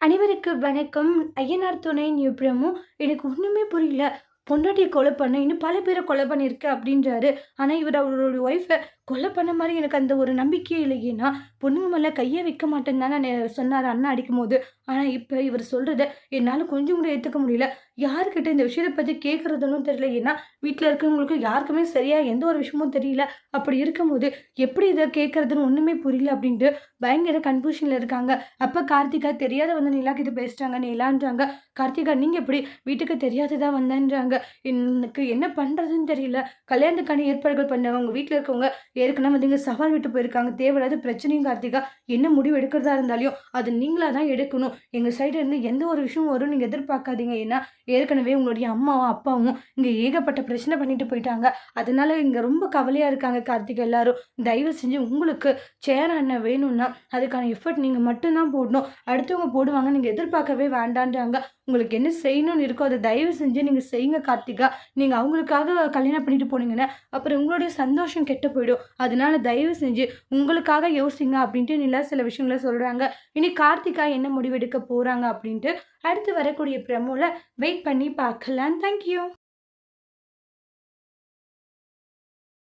அனைவருக்கு வணக்கம். ஐயனார் துணை நியூப்ரமும் எனக்கு ஒன்றுமே புரியல. பொண்டாட்டியை கொலை பண்ண இன்னும் பல பேரை கொலை பண்ணியிருக்கு அப்படின்றாரு. ஆனால் இவர் அவரோட ஒய்ஃபை கொலை பண்ண மாதிரி எனக்கு அந்த ஒரு நம்பிக்கையே இல்லையேன்னா பொண்ணுங்க மேலே கையே வைக்க மாட்டேன்னு தானே சொன்னார் அண்ணா அடிக்கும் போது ஆனால் இப்போ இவர் சொல்கிறத என்னால் கொஞ்சம் கூட ஏற்றுக்க முடியல. யாருக்கிட்ட இந்த விஷயத்தை பற்றி கேட்குறதுன்னு தெரியல. ஏன்னா வீட்டில் இருக்கிறவங்களுக்கு யாருக்குமே சரியாக எந்த ஒரு விஷயமும் தெரியல. அப்படி இருக்கும்போது எப்படி இதை கேட்குறதுன்னு ஒன்றுமே புரியல அப்படின்ட்டு பயங்கர கன்ஃபியூஷனில் இருக்காங்க. அப்போ கார்த்திகா தெரியாத வந்து நிலா கிட்ட பேசுகிறாங்க நிலான்றாங்க. கார்த்திகா நீங்கள் எப்படி வீட்டுக்கு தெரியாததான் வந்தேன்றாங்க? எனக்கு என்ன பண்ணுறதுன்னு தெரியல. கல்யாணத்துக்கான ஏற்பாடுகள் பண்ணவங்க வீட்டில் இருக்கவங்க ஏற்கனவே வந்து இங்கே சவால் விட்டு போயிருக்காங்க. தேவையில்லாத பிரச்சனையும் கார்த்திகா என்ன முடிவு எடுக்கிறதா இருந்தாலையும் அது நீங்களாக தான் எடுக்கணும். எங்கள் சைடில் இருந்து எந்த ஒரு விஷயமும் வரும் நீங்கள் எதிர்பார்க்காதீங்க. ஏன்னா ஏற்கனவே உங்களுடைய அம்மாவும் அப்பாவும் இங்கே ஏகப்பட்ட பிரச்சனை பண்ணிட்டு போயிட்டாங்க. அதனால இங்கே ரொம்ப கவலையாக இருக்காங்க கார்த்திகா எல்லாரும். தயவு செஞ்சு உங்களுக்கு சேர் அண்ணன் வேணும்னா அதுக்கான எஃபர்ட் நீங்கள் மட்டும்தான் போடணும். அடுத்தவங்க போடுவாங்க நீங்கள் எதிர்பார்க்கவே வேண்டான்றாங்க. உங்களுக்கு என்ன செய்யணும்னு இருக்கோ அதை தயவு செஞ்சு நீங்கள் செய்யுங்க கார்த்திகா. நீங்கள் அவங்களுக்காக கல்யாணம் பண்ணிட்டு போனீங்கன்னா அப்புறம் உங்களுடைய சந்தோஷம் கெட்டு போயிடும். அதனால தயவு செஞ்சு உங்களுக்காக யோசிங்க அப்படின்ட்டு நிலா சில விஷயங்களை சொல்கிறாங்க இனி கார்த்திகா என்ன முடிவெடுக்க போகிறாங்க அப்படின்ட்டு அடுத்து வரக்கூடிய ப்ரமோவில் வெயிட் பண்ணி பார்க்கலாம். தேங்க்யூ